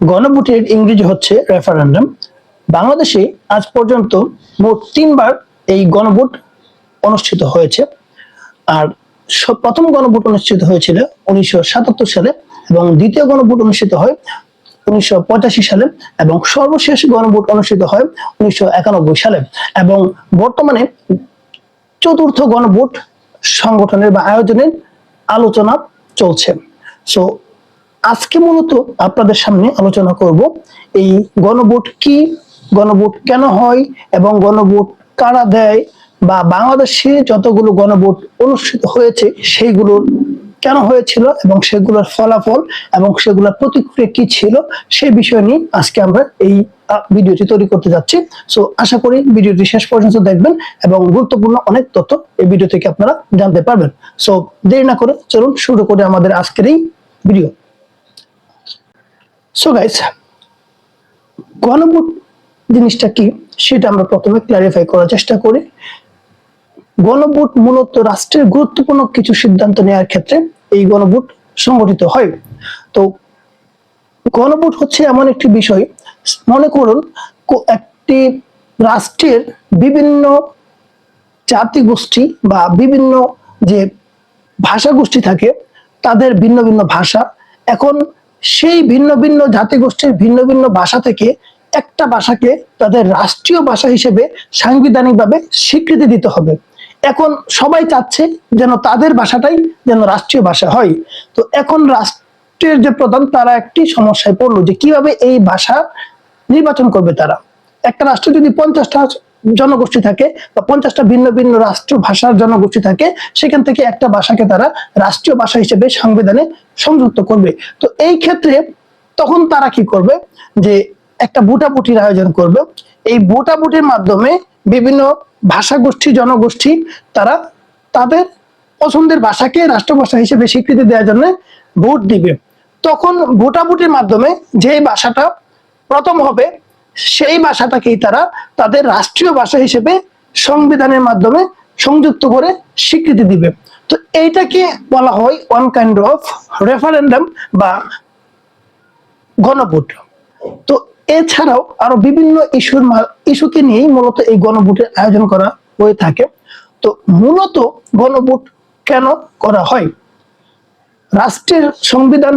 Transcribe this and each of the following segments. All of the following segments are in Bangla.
গণভোটের ইংরেজি হচ্ছে রেফারেন্ডাম বাংলাদেশে আজ পর্যন্ত মোট তিনবার এই গণভোট অনুষ্ঠিত হয়েছে। আর প্রথম গণভোট অনুষ্ঠিত হয়েছিল উনিশশো সাতাত্তর সালে এবং দ্বিতীয় গণভোট অনুষ্ঠিত হয় উনিশশো পঁচাশি সালে এবং সর্বশেষ গণভোট অনুষ্ঠিত হয় উনিশশো একানব্বই সালে। এবং বর্তমানে চতুর্থ গণভোট সংগঠনের বা আয়োজনের আলোচনা চলছে। সো আজকে মূলত আপনাদের সামনে আলোচনা করব এই গণভোট কি, গণভোট কেন হয় এবং গণভোট কারা দেয় বা বাংলাদেশে যতগুলো গণভোট অনুষ্ঠিত হয়েছে সেইগুলোর কেন হয়েছিল এবং সেগুলোর ফলাফল এবং সেগুলোর প্রতিক্রিয়া কি ছিল সেই বিষয় নিয়ে আজকে আমরা এই ভিডিওটি তৈরি করতে যাচ্ছি। সো আশা করি ভিডিওটি শেষ পর্যন্ত দেখবেন এবং গুরুত্বপূর্ণ অনেক তথ্য এই ভিডিও থেকে আপনারা জানতে পারবেন। সো দেরি না করে চলুন শুরু করে আমাদের আজকের এই ভিডিও। সো গাইস গণভোট জিনিসটা কি সেটা আমরা প্রথমে ক্লারিফাই করার চেষ্টা করি। গণভোট মূলত রাষ্ট্রের গুরুত্বপূর্ণ কিছু সিদ্ধান্ত নেওয়ার ক্ষেত্রে এই গণভোট সংগঠিত হয়। তো গণভোট হচ্ছে এমন একটি বিষয়, মনে করুন একটি রাষ্ট্রের বিভিন্ন জাতি গোষ্ঠী বা বিভিন্ন যে ভাষা গোষ্ঠী থাকে, তাদের ভিন্ন ভিন্ন ভাষা। এখন সেই ভিন্ন ভিন্ন জাতিগোষ্ঠীর ভিন্ন ভিন্ন ভাষা থেকে একটা ভাষাকে তাদের রাষ্ট্রীয় ভাষা হিসেবে সাংবিধানিকভাবে স্বীকৃতি দিতে হবে। এখন সবাই চাচ্ছে যেন তাদের ভাষাটাই যেন রাষ্ট্রীয় ভাষা হয়। তো এখন রাষ্ট্রের যে প্রধান, তারা একটি সমস্যায় পড়ল যে কীভাবে এই ভাষা নির্বাচন করবে তারা? একটা রাষ্ট্র যদি পঞ্চাশটা জনগোষ্ঠী থাকে বা পঞ্চাশটা ভিন্ন ভিন্ন রাষ্ট্র ভাষার জনগোষ্ঠী থাকে, সেখান থেকে একটা ভাষাকে তারা রাষ্ট্রীয় ভাষা হিসেবে সংবিধানে সংযুক্ত করবে। তো এই ক্ষেত্রে তখন তারা কি করবে? যে একটা ভোটাভুটির আয়োজন করবে। এই ভোটাভুটির মাধ্যমে বিভিন্ন ভাষা গোষ্ঠী জনগোষ্ঠী তারা তাদের পছন্দের ভাষাকে রাষ্ট্রভাষা হিসেবে স্বীকৃতি দেওয়ার জন্য ভোট দিবে। তখন ভোটাভুটির মাধ্যমে যেই ভাষাটা প্রথম হবে সেই ভাষাটাকেই তারা তাদের রাষ্ট্রীয় ভাষা হিসেবে সংবিধানের মাধ্যমে সংযুক্ত করে স্বীকৃতি দিবে। তো এইটাকে বলা হয় ওয়ান কাইন্ড অফ রেফারেন্ডাম বা গণভোট। তো এছাড়াও আরও বিভিন্ন ইস্যুর ইস্যুকে নিয়েই মূলত এই গণভোটের আয়োজন করা হয়ে থাকে। তো মূলত গণভোট কেন করা হয়? রাষ্ট্রের সংবিধান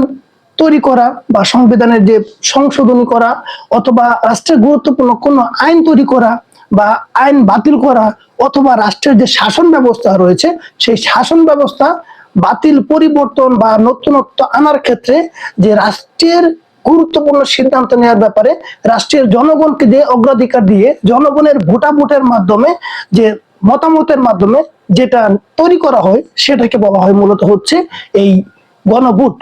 তৈরি করা বা সংবিধানের যে সংশোধনী করা অথবা রাষ্ট্রের গুরুত্বপূর্ণ কোনো আইন তৈরি করা বা আইন বাতিল করা অথবা রাষ্ট্রের যে শাসন ব্যবস্থা রয়েছে, সেই শাসন ব্যবস্থা বাতিল পরিবর্তন বা নতুনত্ব আনার ক্ষেত্রে যে রাষ্ট্রের গুরুত্বপূর্ণ সিদ্ধান্ত নেওয়ার ব্যাপারে রাষ্ট্রের জনগণকে যে অগ্রাধিকার দিয়ে জনগণের ভোটাভোটের মাধ্যমে যে মতামতের মাধ্যমে যেটা তৈরি করা হয়, সেটাকে বলা হয় মূলত হচ্ছে এই গণভোট।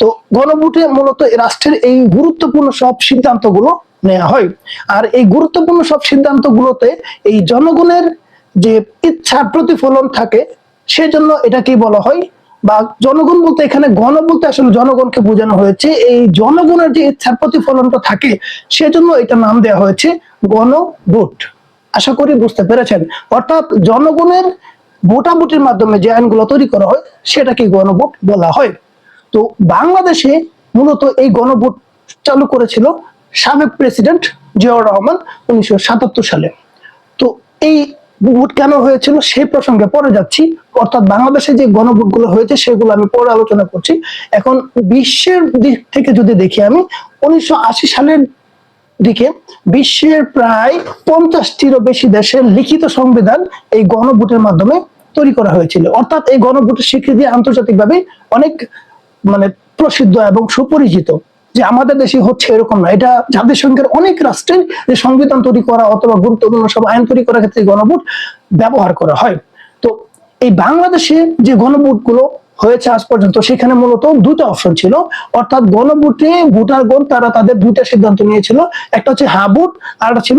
তো গণভোটে মূলত রাষ্ট্রের এই গুরুত্বপূর্ণ সব সিদ্ধান্তগুলো নেওয়া হয়। আর এই গুরুত্বপূর্ণ সব সিদ্ধান্তগুলোতে এই জনগণের যে ইচ্ছার প্রতিফলন থাকে, সেজন্য এটাকেই বলা হয় বা জনগণ বলতে এখানে গণ বলতে আসলে জনগণকে বোঝানো হয়েছে। এই জনগণের যে ইচ্ছার প্রতিফলনটা থাকে, সেজন্য এটা নাম দেওয়া হয়েছে গণভোট। আশা করি বুঝতে পেরেছেন। অর্থাৎ জনগণের ভোটাভুটির মাধ্যমে যে আইনগুলো তৈরি করা হয় সেটাকে গণভোট বলা হয়। তো বাংলাদেশে মূলত এই গণভোট চালু করেছিল সাবেক প্রেসিডেন্ট জিয়াউর রহমান উনিশশো সাতাত্তর সালে। তো এই ভোট কেন হয়েছিল সেই প্রসঙ্গে পরে যাচ্ছি। অর্থাৎ বাংলাদেশে যে গণভোটগুলো হয়েছে সেগুলো আমি পরে আলোচনা করছি। এখন বিশ্বের দিক থেকে যদি দেখি আমি, উনিশশো আশি সালের দিকে বিশ্বের প্রায় পঞ্চাশটিরও বেশি দেশের লিখিত সংবিধান এই গণভোটের মাধ্যমে তৈরি করা হয়েছিল। অর্থাৎ এই গণভোটের স্বীকৃতি আন্তর্জাতিকভাবে অনেক মানে প্রসিদ্ধ এবং সুপরিচিত যে আমাদের দেশে হচ্ছে এরকম না। এটা জাতিসংঘের অনেক রাষ্ট্রের যে সংবিধান তৈরি করা অথবা গুরুত্বপূর্ণ সব আইন তৈরি করার ক্ষেত্রে গণভোট ব্যবহার করা হয়। তো এই বাংলাদেশে যে গণভোটগুলো হয়েছে আজ পর্যন্ত, সেখানে মূলত দুটো অপশন ছিল। অর্থাৎ গণভোটে ভোটারগণ তারা তাদের দুইটা সিদ্ধান্ত নিয়েছিল। একটা হচ্ছে হা ভোট, আর একটা ছিল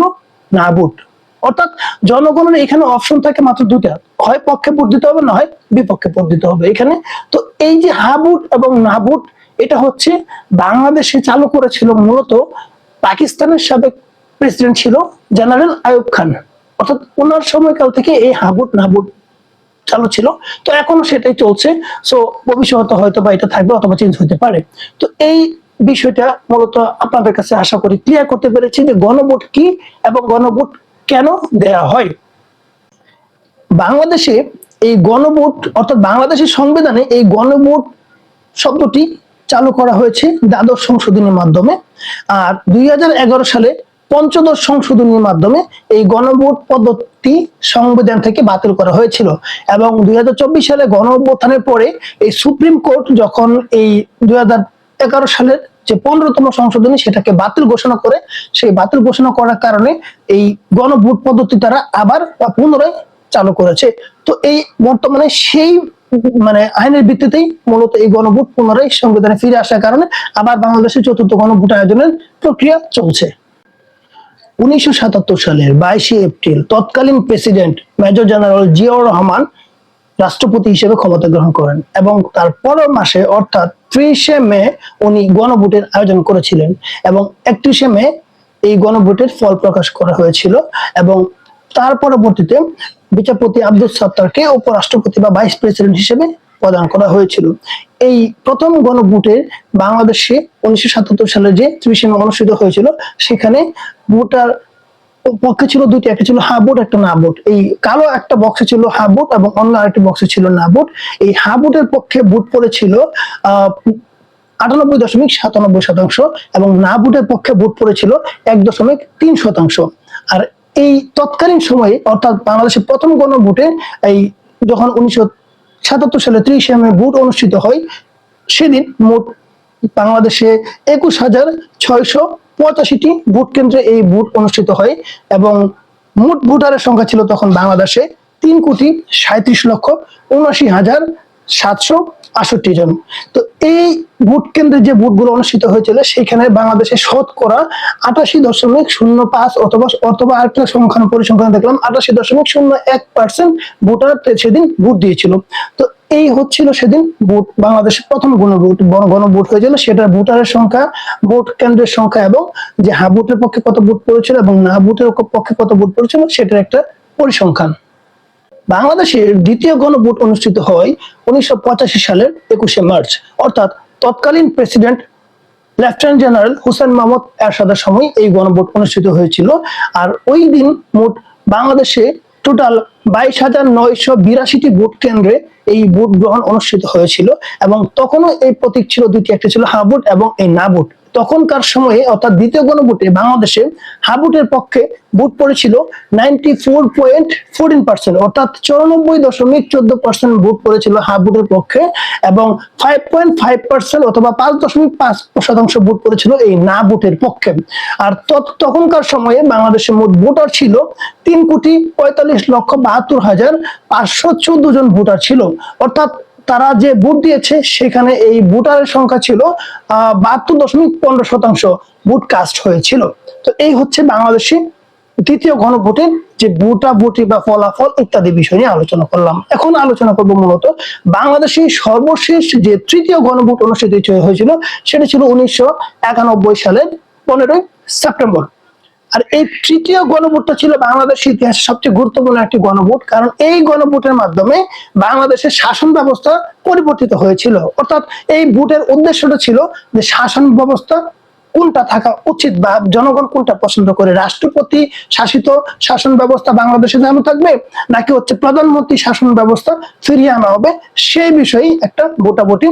না ভোট। অর্থাৎ জনগণের এখানে অপশন থাকে মাত্র দুটা হয় পক্ষে ভোট দিতে হবে, না হয় বিপক্ষে ভোট দিতে হবে এখানে। তো এই যে হা ভোট এবং না ভোট এটা হচ্ছে বাংলাদেশে চালু করেছিল মূলত পাকিস্তানের সাবেক প্রেসিডেন্ট ছিল জেনারেল আয়ুব খান। অর্থাৎ ওনার সময়কাল থেকে এই হাবুট, নাবুট চালু ছিল। তো এখনও সেটাই চলছে। সো ভবিষ্যতে হয়তো বা এটা থাকবে অথবা চেঞ্জ হতে পারে। তো এই বিষয়টা মূলত আপনাদের কাছে আশা করি ক্লিয়ার করতে পেরেছি যে গণভোট কি এবং গণভোট কেন দেয়া হয়। বাংলাদেশে এই গণভোট, অর্থাৎ বাংলাদেশের সংবিধানে এই গণভোট শব্দটি চালু করা হয়েছে দ্বাদশ সংশোধনীর মাধ্যমে। আর দুই হাজার এগারো সালে পঞ্চদশ সংশোধনীর মাধ্যমে এই গণভোট পদ্ধতি সংবিধান থেকে বাতিল করা হয়েছিল। এবং দুই হাজার চব্বিশ সালে গণ পরে এই সুপ্রিম কোর্ট যখন এই দুই হাজার এগারো সালের যে পনেরোতম সংশোধনী সেটাকে বাতিল ঘোষণা করে, সেই বাতিল ঘোষণা করার কারণে এই গণভোট পদ্ধতি তারা আবার পুনরায় চালু করেছে। তো এই বর্তমানে সেই মানে আইনের ভিত্তিতেই মূলত এই গণভোট পুনরায় সংবিধানে ফিরে আসার কারণে আবার বাংলাদেশের চতুর্থ গণভোট আয়োজনের প্রক্রিয়া চলছে। উনিশশো সালের বাইশে এপ্রিল তৎকালীন president major general Ziaur Rahman রাষ্ট্রপতি হিসেবে ক্ষমতা গ্রহণ করেন এবং তার পরের মাসে, অর্থাৎ ত্রিশে মে, উনি গণভোটের আয়োজন করেছিলেন এবং একত্রিশে মে এই গণভোটের ফল প্রকাশ করা হয়েছিল এবং তার পরবর্তীতে বিচারপতি আব্দুল সত্তারকে উপরাষ্ট্রপতি বা ভাইস প্রেসিডেন্ট হিসেবে প্রদান করা হয়েছিল। এই প্রথম গণভোটে বাংলাদেশে উনিশশো সাতাত্তর সালে যে ত্রিশে মে অনুষ্ঠিত হয়েছিল, সেখানে ভোটার পক্ষে ছিল দুইটি, একটা ছিল হা ভোট, একটা না বোট এই কালো একটা বক্সে ছিল হা ভোট এবং অন্য আরেকটি বক্সে ছিল না ভোট। এই হা ভোটের পক্ষে ভোট পড়েছিল, আহ, আটানব্বই দশমিক সাতানব্বই শতাংশ এবং না ভোটের পক্ষে ভোট পড়েছিল এক দশমিক তিন শতাংশ। আর এই তৎকালীন সময়ে, অর্থাৎ বাংলাদেশের প্রথম গণভোটে এই যখন উনিশশো সাতাত্তর সালে ত্রিশে মে ভোট অনুষ্ঠিত হয়, সেদিন মোট বাংলাদেশে একুশ হাজার ছয়শো পঁচাশিটি ভোট কেন্দ্রে এই ভোট অনুষ্ঠিত হয় এবং মোট ভোটারের সংখ্যা ছিল তখন বাংলাদেশে তিন কোটি সাঁত্রিশ লক্ষ উনআশি হাজার সাতশো আষট্টি জন। তো এই ভোট কেন্দ্রে যে ভোটগুলো অনুষ্ঠিত হয়েছিল সেখানে বাংলাদেশে শতকরা আটাশি দশমিক শূন্য পাঁচ অথবা অথবা আরেকটা সংখ্যান পরিসংখ্যান দেখলাম, আটাশি দশমিক শূন্য এক পার্সেন্ট ভোটার সেদিন ভোট দিয়েছিল। তো এই হচ্ছিল সেদিন ভোট, বাংলাদেশের প্রথম গণভোট গণ গণভোট হয়েছিল, সেটার ভোটারের সংখ্যা, ভোট কেন্দ্রের সংখ্যা এবং যে হা ভোটের পক্ষে কত ভোট পড়েছিল এবং না, ভোটের পক্ষে কত ভোট পড়েছিল, সেটার একটা পরিসংখ্যান। বাংলাদেশের দ্বিতীয় গণভোট অনুষ্ঠিত হয় উনিশশো পঁচাশি সালের একুশে মার্চ। অর্থাৎ তৎকালীন president lieutenant general Hussain Muhammad এরশাদের সময় এই গণভোট অনুষ্ঠিত হয়েছিল। আর ওই দিন মোট বাংলাদেশে টোটাল বাইশ হাজার নয়শো বিরাশিটি ভোট কেন্দ্রে এই ভোট গ্রহণ অনুষ্ঠিত হয়েছিল এবং তখনও এই প্রতীক ছিল দুটি একটা ছিল হা এবং এই না ভোট। তখনকার সময়ে, অর্থাৎ দ্বিতীয় গণভোটে বাংলাদেশে হাবুটের পক্ষে ভোট পড়েছিল ninety four point fourteen percent অর্থাৎ চৌরানব্বই দশমিক চোদ্দ পার্সেন্ট ভোট পড়েছিল হাবুটের পক্ষে এবং ফাইভ পয়েন্ট ফাইভ পার্সেন্ট অথবা পাঁচ দশমিক পাঁচ শতাংশ ভোট পড়েছিল এই না ভোটের পক্ষে। আর তখনকার সময়ে বাংলাদেশের মোট ভোটার ছিল তিন কোটি পঁয়তাল্লিশ লক্ষ বাহাত্তর হাজার পাঁচশো চোদ্দ জন ভোটার ছিল। অর্থাৎ তারা যে ভোট দিয়েছে, সেখানে এই ভোটারের সংখ্যা ছিল বাহাত্তর দশমিক পনেরো শতাংশ ভোট কাস্ট হয়েছিল। তো এই হচ্ছে বাংলাদেশে দ্বিতীয় গণভোটের যে ভোটা ভোটি বা ফলাফল ইত্যাদি বিষয় নিয়ে আলোচনা করলাম। এখন আলোচনা করব মূলত বাংলাদেশে সর্বশেষ যে তৃতীয় গণভোট অনুষ্ঠিত হয়েছিল, সেটা ছিল উনিশশো একানব্বই সালের পনেরোই সেপ্টেম্বর। আর এই তৃতীয় গণভোটটা ছিল বাংলাদেশের ইতিহাসে সবচেয়ে গুরুত্বপূর্ণ একটি গণভোট, কারণ এই গণভোটের মাধ্যমে বাংলাদেশের শাসন ব্যবস্থা পরিবর্তিত হয়েছিল। অর্থাৎ এই ভোটের উদ্দেশ্যটা ছিল যে শাসন ব্যবস্থা কোনটা থাকা উচিত বা জনগণ কোনটা পছন্দ করে, রাষ্ট্রপতি শাসিত শাসন ব্যবস্থা বাংলাদেশে যেন থাকবে, নাকি হচ্ছে প্রধানমন্ত্রী শাসন ব্যবস্থা ফিরিয়ে আনা হবে, সেই বিষয়েই একটা ভোটাভুটি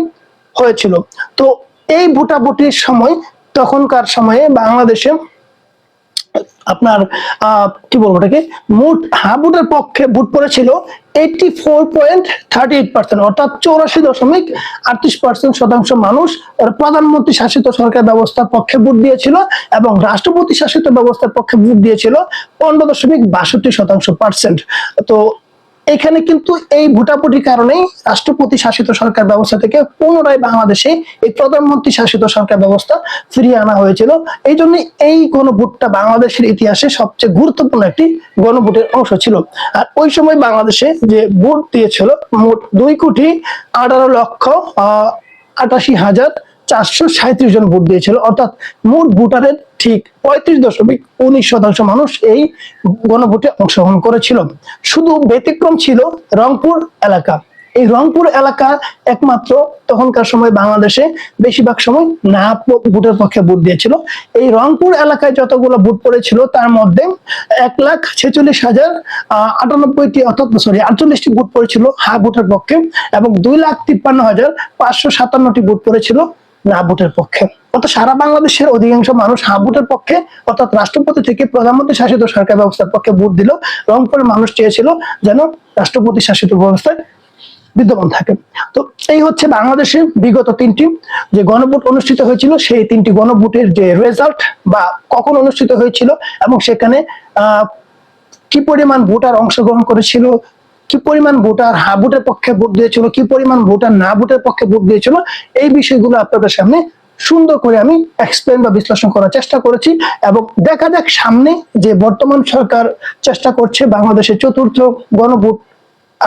হয়েছিল। তো এই ভোটাভুটির সময়, তখনকার সময়ে বাংলাদেশে আপনার কি বলব ওটাকে? মোট হাবুটের পক্ষে ভোট পড়েছিল eighty four point thirty eight percent অর্থাৎ চৌরাশি দশমিক আটত্রিশ পার্সেন্ট শতাংশ মানুষ প্রধানমন্ত্রী শাসিত সরকার ব্যবস্থার পক্ষে ভোট দিয়েছিল, এবং রাষ্ট্রপতি শাসিত ব্যবস্থার পক্ষে ভোট দিয়েছিল পনেরো দশমিক বাষট্টি শতাংশ পার্সেন্ট তো এখানে কিন্তু এই ভোটাভুটির কারণেই রাষ্ট্রপতি শাসিত সরকার ব্যবস্থা থেকে পুনরায় বাংলাদেশে এই প্রধানমন্ত্রী শাসিত সরকার ব্যবস্থা ফিরিয়ে আনা হয়েছিল। এই জন্য এই গণভোটটা বাংলাদেশের ইতিহাসে সবচেয়ে গুরুত্বপূর্ণ একটি গণভোটের অংশ ছিল। আর ওই সময় বাংলাদেশে যে ভোট দিয়েছিল, মোট দুই কোটি আঠারো লক্ষ, আহ, আটাশি হাজার চারশো সাঁত্রিশ জন ভোট দিয়েছিল, অর্থাৎ মোট ভোটারের ঠিক পঁয়ত্রিশ দশমিক উনিশ শতাংশ মানুষ এই গণভোটে অংশগ্রহণ করেছিল। শুধু ব্যতিক্রম ছিল রংপুর এলাকা। এই রংপুর এলাকা একমাত্র তখনকার সময় বাংলাদেশে বেশিরভাগ সময় না ভোটের পক্ষে ভোট দিয়েছিল। এই রংপুর এলাকায় যতগুলো ভোট পড়েছিল, তার মধ্যে এক লাখ ছেচল্লিশ হাজার আটানব্বইটি অর্থাৎ সরি আটচল্লিশটি ভোট পড়েছিল হা ভোটের পক্ষে এবং দুই লাখ তিপ্পান্ন হাজার পাঁচশো সাতান্নটি ভোট পড়েছিল না ভোটের পক্ষে। অর্থাৎ সারা বাংলাদেশের অধিকাংশ মানুষ হা ভোটের পক্ষে, অর্থাৎ রাষ্ট্রপতি থেকে প্রধানমন্ত্রী শাসিত সরকার ব্যবস্থার পক্ষে ভোট দিল রংপুরের মানুষ চেয়েছিল যেন রাষ্ট্রপতি শাসিত ব্যবস্থায় বিদ্যমান থাকে। তো এই হচ্ছে বাংলাদেশের বিগত তিনটি যে গণভোট অনুষ্ঠিত হয়েছিল, সেই তিনটি গণভোটের যে রেজাল্ট বা কখন অনুষ্ঠিত হয়েছিল এবং সেখানে কি পরিমাণ ভোটার অংশগ্রহণ করেছিল কি পরিমাণ ভোটার হা ভোটের পক্ষে ভোট দিয়েছিল, কি পরিমাণ ভোটার না ভোটের পক্ষে ভোট দিয়েছিল, এই বিষয়গুলো আপনাদের সামনে সুন্দর করে আমি এক্সপ্লেন বা বিশ্লেষণ করার চেষ্টা করেছি এবং দেখা যাক সামনে যে বর্তমান সরকার চেষ্টা করছে বাংলাদেশের চতুর্থ গণভোট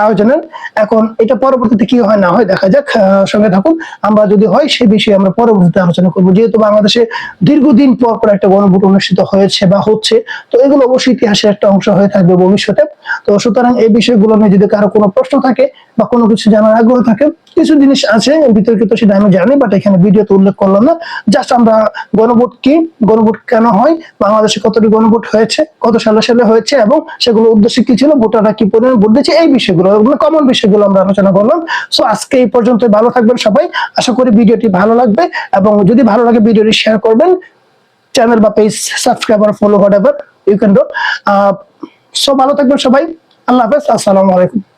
আয়োজনের। এখন এটা পরবর্তীতে কি হয় না হয় দেখা যাক সঙ্গে থাকুন। আমরা যদি হয় সেই বিষয়ে আমরা পরবর্তীতে আলোচনা করব। যেহেতু বাংলাদেশে দীর্ঘদিন পর পর একটা গণভোট অনুষ্ঠিত হয়েছে বা হচ্ছে, তো এগুলো অবশ্যই ইতিহাসের একটা অংশ হয়ে থাকবে ভবিষ্যতে। তো সুতরাং এই বিষয়গুলো নিয়ে যদি কারও কোনো প্রশ্ন থাকে বা কোনো কিছু জানার আগ্রহ থাকে, কিছু জিনিস আছে, বিতর্কিত সেটা আমি জানি বাট এখানে ভিডিওতে উল্লেখ করলাম না। জাস্ট আমরা গণভোট কি, গণভোট কেন হয়, বাংলাদেশে কতটি গণভোট হয়েছে, কত সালে সালে হয়েছে, এবং সেগুলো উদ্দেশ্য কি ছিল, ভোটাররা কি পরিমাণ ভোট দিয়েছে, এই বিষয়গুলো মানে কমন বিষয়গুলো আমরা আলোচনা করলাম। সো আজকে এই পর্যন্ত ভালো থাকবেন সবাই। আশা করি ভিডিওটি ভালো লাগবে এবং যদি ভালো লাগে ভিডিওটি শেয়ার করবেন চ্যানেল বা page subscribe R follow whatever you can do so ভালো থাকবেন সবাই। আল্লাহ হাফেজ। আসসালামু আলাইকুম।